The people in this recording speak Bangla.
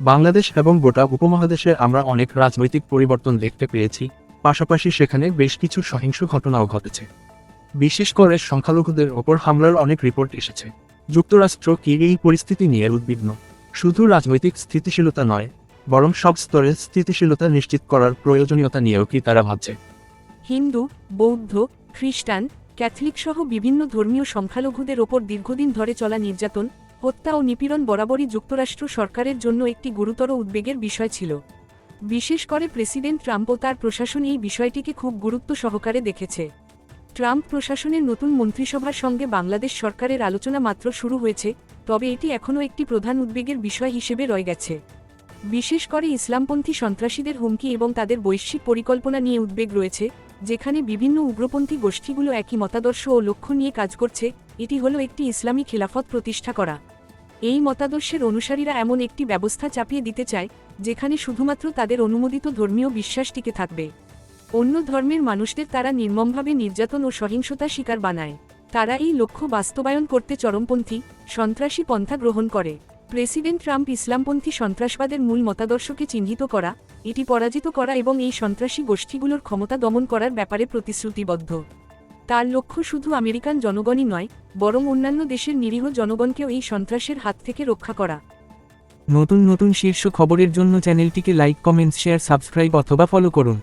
বাংলাদেশ এবং গোটা উপমহাদেশে আমরা অনেক রাজনৈতিক পরিবর্তন দেখতে পেয়েছি। পাশাপাশি সেখানে বেশ কিছু সহিংস ঘটনাও ঘটেছে। বিশেষ করে সংখ্যালঘুদের ওপর হামলার অনেক রিপোর্ট এসেছে। যুক্তরাষ্ট্র কি এই পরিস্থিতি নিয়ে উদ্বিগ্ন? শুধু রাজনৈতিক স্থিতিশীলতা নয়, বরং সব স্তরে স্থিতিশীলতা নিশ্চিত করার প্রয়োজনীয়তা নিয়েও কি তারা ভাবছে? হিন্দু, বৌদ্ধ, খ্রিস্টান ক্যাথলিক সহ বিভিন্ন ধর্মীয় সংখ্যালঘুদের ওপর দীর্ঘদিন ধরে চলা নির্যাতন হত্যা ও নিপীড়ন বরাবরই যুক্তরাষ্ট্র সরকারের জন্য একটি গুরুতর উদ্বেগের বিষয় ছিল। বিশেষ করে প্রেসিডেন্ট ট্রাম্প ও তার প্রশাসন এই বিষয়টিকে খুব গুরুত্ব সহকারে দেখেছে। ট্রাম্প প্রশাসনের নতুন মন্ত্রিসভার সঙ্গে বাংলাদেশ সরকারের আলোচনা মাত্র শুরু হয়েছে, তবে এটি এখনও একটি প্রধান উদ্বেগের বিষয় হিসেবে রয়ে গেছে। বিশেষ করে ইসলামপন্থী সন্ত্রাসীদের হুমকি এবং তাদের বৈশ্বিক পরিকল্পনা নিয়ে উদ্বেগ রয়েছে, যেখানে বিভিন্ন উগ্রপন্থী গোষ্ঠীগুলো একই মতাদর্শ ও লক্ষ্য নিয়ে কাজ করছে, এটি হলো একটি ইসলামী খেলাফত প্রতিষ্ঠা করা। এই মতাদর্শের অনুসারীরা এমন একটি ব্যবস্থা চাপিয়ে দিতে চায়, যেখানে শুধুমাত্র তাদের অনুমোদিত ধর্মীয় বিশ্বাস টিকে থাকবে। অন্য ধর্মের মানুষদের তারা নির্মমভাবে নির্যাতন ও সহিংসতা শিকার বানায়। তারা এই লক্ষ্য বাস্তবায়ন করতে চরমপন্থী, সন্ত্রাসী পন্থা গ্রহণ করে। প্রেসিডেন্ট ট্রাম্প ইসলামপন্থী সন্ত্রাসবাদের মূল মতাদর্শকে চিহ্নিত করা, এটি পরাজিত করা এবং এই সন্ত্রাসী গোষ্ঠীগুলোর ক্ষমতা দমন করার ব্যাপারে প্রতিশ্রুতিবদ্ধ। তার লক্ষ্য শুধু আমেরিকান জনগণই নয়, বরং অন্যান্য দেশের নিরীহ জনগণকেও এই সন্ত্রাসের হাত থেকে রক্ষা করা। নতুন নতুন শীর্ষ খবরের জন্য চ্যানেলটিকে লাইক, কমেন্টস, শেয়ার, সাবস্ক্রাইব অথবা ফলো করুন।